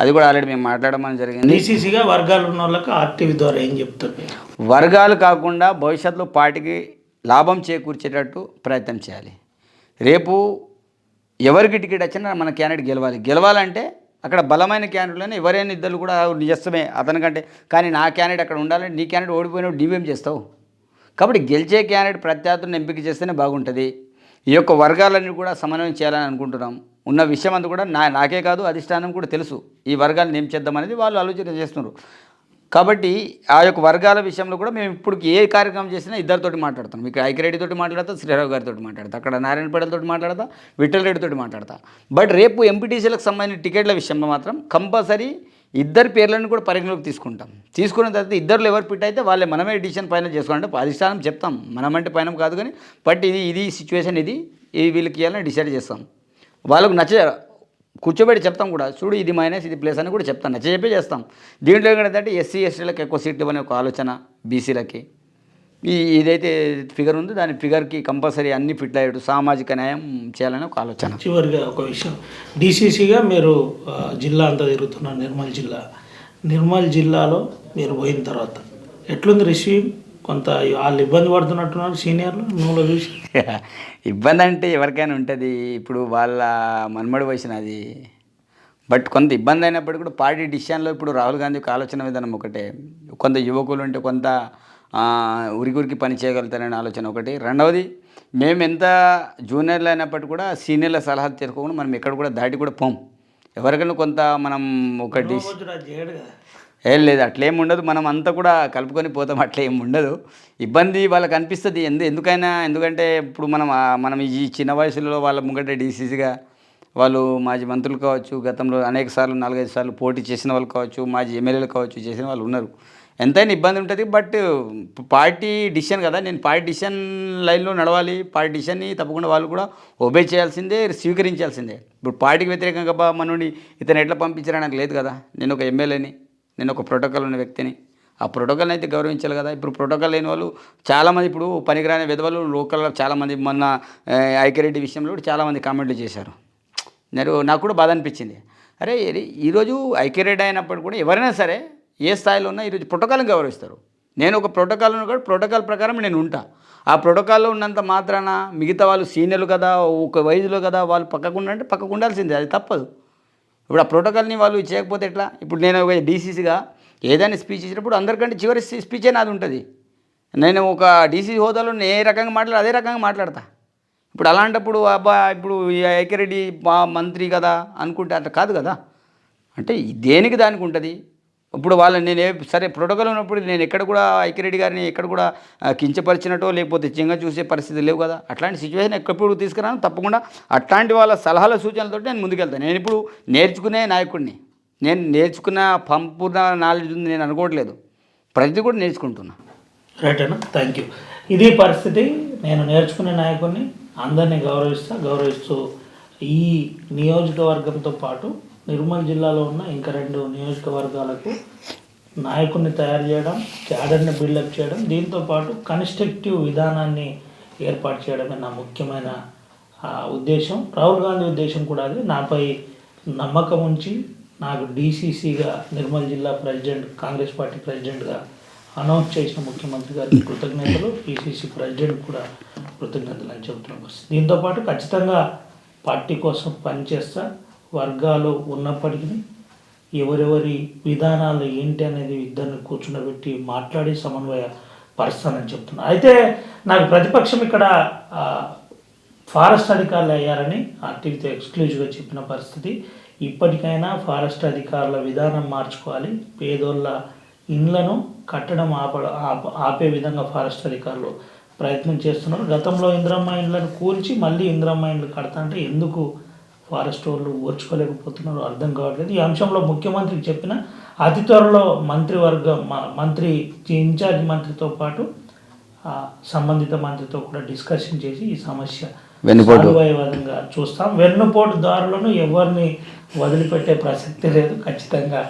అది కూడా ఆల్రెడీ మేము మాట్లాడమని జరిగింది. డీసీసీగా వర్గాలు ఉన్న వాళ్ళకి ఆర్టీవీ ద్వారా ఏం చెప్తారు వర్గాలు కాకుండా భవిష్యత్తులో పార్టీకి లాభం చేకూర్చేటట్టు ప్రయత్నం చేయాలి. రేపు ఎవరికి టికెట్ వచ్చినా మన క్యాండిడేట్ గెలవాలి. గెలవాలంటే అక్కడ బలమైన క్యాండిడేట్లని ఎవరైనా ఇద్దరు కూడా నిజమే అతనికంటే. కానీ నా క్యాండిడేట్ అక్కడ ఉండాలంటే నీ క్యాండిడేట్ ఓడిపోయినప్పుడు నీవేం చేస్తావు? కాబట్టి గెలిచే క్యాండిడేట్ ప్రత్యర్థులను ఎంపిక చేస్తేనే బాగుంటుంది. ఈ యొక్క వర్గాలన్నీ కూడా సమన్వయం చేయాలని అనుకుంటున్నాం. ఉన్న విషయం అంతా కూడా నా నాకే కాదు అధిష్టానం కూడా తెలుసు. ఈ వర్గాలను ఏం చేద్దామనేది వాళ్ళు ఆలోచన చేస్తున్నారు. కాబట్టి ఆ యొక్క వర్గాల విషయంలో కూడా మేము ఇప్పుడు ఏ కార్యక్రమం చేసినా ఇద్దరితోటి మాట్లాడతాం. ఇక్కడ ఐకిరెడ్డి తోటి మాట్లాడతా శ్రీరావు గారితో మాట్లాడతా అక్కడ నారాయణపేటతో మాట్లాడతా విఠల్ రెడ్డితోటి మాట్లాడతా. బట్ రేపు ఎంపీటీసీలకు సంబంధించిన టికెట్ల విషయంలో మాత్రం కంపల్సరీ ఇద్దరి పేర్లను కూడా పరిగణలోకి తీసుకుంటాం. తీసుకున్న తర్వాత ఇద్దరు ఎవరు పిట్ అయితే వాళ్ళే మనమే డిసిషన్ ఫైనల్ చేసుకోవాలంటే అధిష్టానం చెప్తాం. మనమంటే పైన కాదు కానీ బట్ ఇది ఇది సిచ్యువేషన్ ఇది ఇది వీళ్ళకి ఇవ్వాలని డిసైడ్ చేస్తాం. వాళ్ళకు నచ్చ కూర్చోబెట్టి చెప్తాం కూడా. చూడు ఇది మైనస్ ఇది ప్లేస్ అని కూడా చెప్తాను. నచ్చ చెప్పే చేస్తాం. దీంట్లో ఏంటంటే ఎస్సీ ఎస్టీలకు ఎక్కువ సీట్లు ఇవ్వని ఒక ఆలోచన బీసీలకి ఈ ఇదైతే ఫిగర్ ఉంది. దాని ఫిగర్కి కంపల్సరీ అన్ని ఫిట్ అయ్యాడు సామాజిక న్యాయం చేయాలని ఒక ఆలోచన. చివరిగా ఒక విషయం. డీసీసీగా మీరు జిల్లా అంతా తిరుగుతున్నారు. నిర్మల్ జిల్లా. నిర్మల్ జిల్లాలో మీరు పోయిన తర్వాత ఎట్లుంది రిసీవ్? కొంత వాళ్ళు ఇబ్బంది పడుతున్నట్టున్నారు సీనియర్లు నువ్వు చూసి. ఇబ్బంది అంటే ఎవరికైనా ఉంటుంది. ఇప్పుడు వాళ్ళ మన్మడి వయసున అది బట్ కొంత ఇబ్బంది అయినప్పటికీ కూడా పార్టీ డిసిషన్లో ఇప్పుడు రాహుల్ గాంధీ యొక్క ఆలోచన విధానం ఒకటే. కొంత యువకులు ఉంటే కొంత ఆ, ఉరికురికి పని చేయగలుగుతారనే ఆలోచన ఒకటి. రెండవది మేము ఎంత జూనియర్లు అయినప్పటికీ కూడా సీనియర్ల సలహాలు తీసుకోకుండా మనం ఎక్కడ కూడా దాటి కూడా పోం. ఎవరికైనా కొంత మనం ఒక ఏం లేదు అట్లేం ఉండదు. మనం అంతా కూడా కలుపుకొని పోతాం అట్లా ఏం ఉండదు. ఇబ్బంది వాళ్ళకి అనిపిస్తుంది. ఎందు ఎందుకైనా ఎందుకంటే ఇప్పుడు మనం మనం ఈ చిన్న వయసులో వాళ్ళ ముంగట డీసీసీగా వాళ్ళు మాజీ మంత్రులు కావచ్చు గతంలో అనేక సార్లు నాలుగైదు సార్లు పోటీ చేసిన వాళ్ళు కావచ్చు మాజీ ఎమ్మెల్యేలు కావచ్చు చేసిన వాళ్ళు ఉన్నారు. ఎంతైనా ఇబ్బంది ఉంటుంది. బట్ పార్టీ డిసిషన్ కదా. నేను పార్టీ డిసిషన్ లైన్లో నడవాలి. పార్టీ డిసిషన్ని తప్పకుండా వాళ్ళు కూడా ఒబే చేయాల్సిందే స్వీకరించాల్సిందే. ఇప్పుడు పార్టీకి వ్యతిరేకంగా బా ఇతను ఎట్లా పంపించారని నాకు లేదు కదా. నేను ఒక ఎమ్మెల్యేని. నేను ఒక ప్రోటోకాల్ ఉన్న వ్యక్తిని. ఆ ప్రోటోకాల్ని అయితే గౌరవించాలి కదా. ఇప్పుడు ప్రోటోకాల్ లేని వాళ్ళు చాలామంది ఇప్పుడు పనికిరాని విధవలు లోకల్లో చాలామంది మొన్న ఐక్యరెడ్డి విషయంలో కూడా చాలామంది కామెంట్లు చేశారు. నేను నాకు కూడా బాధ అనిపించింది. అరే ఈరోజు ఐక్యరెడ్డి అయినప్పుడు కూడా ఎవరైనా సరే ఏ స్థాయిలో ఉన్నా ఈరోజు ప్రోటోకాల్ని గౌరవిస్తారు. నేను ఒక ప్రోటోకాల్ ఉన్న కూడా ప్రోటోకాల్ ప్రకారం నేను ఉంటా. ఆ ప్రోటోకాల్లో ఉన్నంత మాత్రాన మిగతా వాళ్ళు సీనియర్లు కదా ఒక వయసులో కదా వాళ్ళు పక్కకు అంటే పక్కకు ఉండాల్సిందే. అది తప్పదు. ఇప్పుడు ఆ ప్రోటోకాల్ని వాళ్ళు చేయకపోతే ఎట్లా? ఇప్పుడు నేను ఒక డీసీసీగా ఏదైనా స్పీచ్ ఇచ్చినప్పుడు అందరికంటే చివరి స్పీచే నాది ఉంటుంది. నేను ఒక డీసీ హోదాలో నేను ఏ రకంగా మాట్లాడు అదే రకంగా మాట్లాడతా. ఇప్పుడు అలాంటప్పుడు అబ్బా ఇప్పుడు ఈ మంత్రి కదా అనుకుంటే అట్లా కాదు కదా? అంటే దేనికి దానికి ఉంటుంది? ఇప్పుడు వాళ్ళని నేను ఏ సరే ప్రోటోకాల్ ఉన్నప్పుడు నేను ఎక్కడ కూడా ఐక్యరెడ్డి గారిని ఎక్కడ కూడా ఆ, కించపరిచినట్టో లేకపోతే చిన్న చూసే పరిస్థితి లేవు కదా. అట్లాంటి సిచ్యువేషన్ ఎక్కడప్పుడు తీసుకురాను తప్పకుండా అట్లాంటి వాళ్ళ సలహాల సూచనలతో నేను ముందుకెళ్తాను. నేను ఇప్పుడు నేర్చుకునే నాయకుడిని. నేను నేర్చుకున్న సంపూర్ణ నాలెడ్జ్ ఉంది నేను అనుకోవట్లేదు. ప్రతిదీ కూడా నేర్చుకుంటున్నా. రైట్ అన్న. థ్యాంక్ యూ ఇది పరిస్థితి. నేను నేర్చుకునే నాయకుడిని అందరినీ గౌరవిస్తా గౌరవిస్తూ ఈ నియోజకవర్గంతో పాటు నిర్మల్ జిల్లాలో ఉన్న ఇంకా రెండు నియోజకవర్గాలకు నాయకుడిని తయారు చేయడం క్యాడర్ని బిల్డప్ చేయడం దీంతో పాటు కన్స్ట్రక్టివ్ విధానాన్ని ఏర్పాటు చేయడమే నా ముఖ్యమైన ఉద్దేశం. రాహుల్ గాంధీ ఉద్దేశం కూడా అది. నాపై నమ్మకం ఉంచి నాకు డీసీసీగా నిర్మల్ జిల్లా ప్రెసిడెంట్ కాంగ్రెస్ పార్టీ ప్రెసిడెంట్గా అనౌన్స్ చేసిన ముఖ్యమంత్రి గారికి కృతజ్ఞతలు. పీసీసీ ప్రెసిడెంట్ కూడా కృతజ్ఞతలు అని చెబుతున్నాం. దీంతో పాటు ఖచ్చితంగా పార్టీ కోసం పనిచేస్తా. వర్గాలు ఉన్నప్పటికీ ఎవరెవరి విధానాలు ఏంటి అనేది ఇద్దరిని కూర్చుండబెట్టి మాట్లాడి సమన్వయ పరుస్తానని చెప్తున్నా. అయితే నాకు ప్రతిపక్షం ఇక్కడ ఫారెస్ట్ అధికారులు అయ్యారని ఆర్టీవీతో ఎక్స్క్లూజివ్గా చెప్పిన పరిస్థితి. ఇప్పటికైనా ఫారెస్ట్ అధికారుల విధానం మార్చుకోవాలి. పేదోళ్ళ ఇండ్లను కట్టడం ఆప ఆప- ఆపే విధంగా ఫారెస్ట్ అధికారులు ప్రయత్నం చేస్తున్నారు. గతంలో ఇంద్రమ్మ ఇండ్లను కూల్చి మళ్ళీ ఇంద్రమ్మ ఇండ్లు కడతా అంటే ఎందుకు ఫారెస్ట్ వాళ్ళు ఓర్చుకోలేకపోతున్నారు అర్థం కావట్లేదు. ఈ అంశంలో ముఖ్యమంత్రికి చెప్పిన అతి త్వరలో మంత్రివర్గం మంత్రి ఇన్ఛార్జ్ మంత్రితో పాటు సంబంధిత మంత్రితో కూడా డిస్కషన్ చేసి ఈ సమస్య విధంగా చూస్తాం. వెన్నుపోటు దారులను ఎవరిని వదిలిపెట్టే ప్రసక్తి లేదు. ఖచ్చితంగా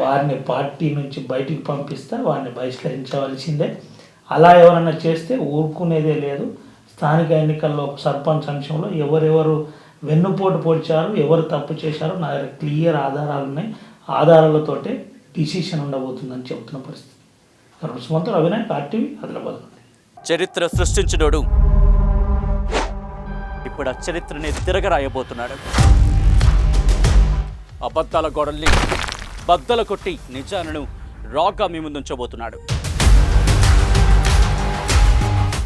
వారిని పార్టీ నుంచి బయటికి పంపిస్తే వారిని బహిష్కరించవలసిందే. అలా ఎవరైనా చేస్తే ఊరుకునేదే లేదు. స్థానిక ఎన్నికల్లో సర్పంచ్ అంశంలో ఎవరెవరు వెన్నుపోటు పొడిచారు ఎవరు తప్పు చేశారో నా దగ్గర క్లియర్ ఆధారాలు ఉన్నాయి. ఆధారాలతోటే డిసిషన్ ఉండబోతుందని చెబుతున్న పరిస్థితి. రుసుమంతో అవినాయక్ ఆర్టీవీ ఆదిలాబాద్ చరిత్ర సృష్టించినోడు ఇప్పుడు ఆ చరిత్రని తిరగరాయబోతున్నాడు. అబద్ధాల గోడల్ని బద్దల కొట్టి నిజాలను రాగా మీ ముందుంచబోతున్నాడు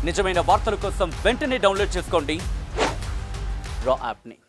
నిజమైన వార్తల కోసం వెంటనే డౌన్లోడ్ చేసుకోండి. ड्र आपने।